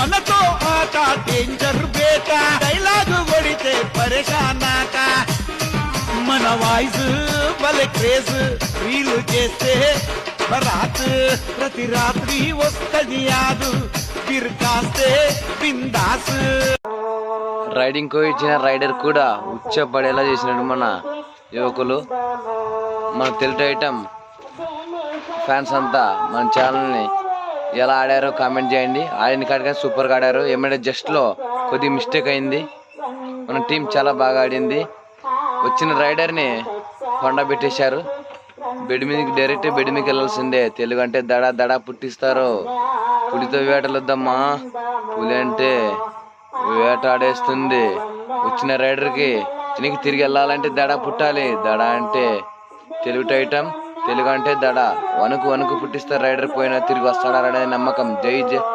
మనతో ఆట డేంజర్ బేట డైలాగు కొడితే పరేషానాట మన వాయిస్ భలే క్రేజ్ వీలు చేస్తే రాత్ ప్రతి రాత్రి వస్తది యాదు. బిర్కాస్తే బిందాస్. రైడింగ్ కో ఇచ్చిన రైడర్ కూడా ఉచ్చపడేలా చేసినాడు మన యువకులు. మన తెలుగు ఐటమ్ ఫ్యాన్స్ అంతా మన ఛానల్ని ఎలా ఆడారో కామెంట్ చేయండి. ఆడిన కాడిగా సూపర్గా ఆడారు. ఏమైనా జస్ట్లో కొద్ది మిస్టేక్ అయింది. మన టీం చాలా బాగా ఆడింది. వచ్చిన రైడర్ని కొండ పెట్టేశారు. బెడ్ మీదకి డైరెక్ట్ బెడ్ మీదకి వెళ్ళాల్సిందే. తెలుగు అంటే దడ దడ పుట్టిస్తారు. పులితో వేటలొద్దమ్మా పులి అంటే వేటాడేస్తుంది వచ్చిన రైడర్కి తిరిగి తిరిగి వెళ్ళాలంటే దడ పుట్టాలి. దడ అంటే తెలుగు టైటం తెలుగు అంటే దడ వణుకు వణుకు పుట్టిస్తారు రైడర్ పోయినా తిరిగి వస్తాడనే నమ్మకం. జై జై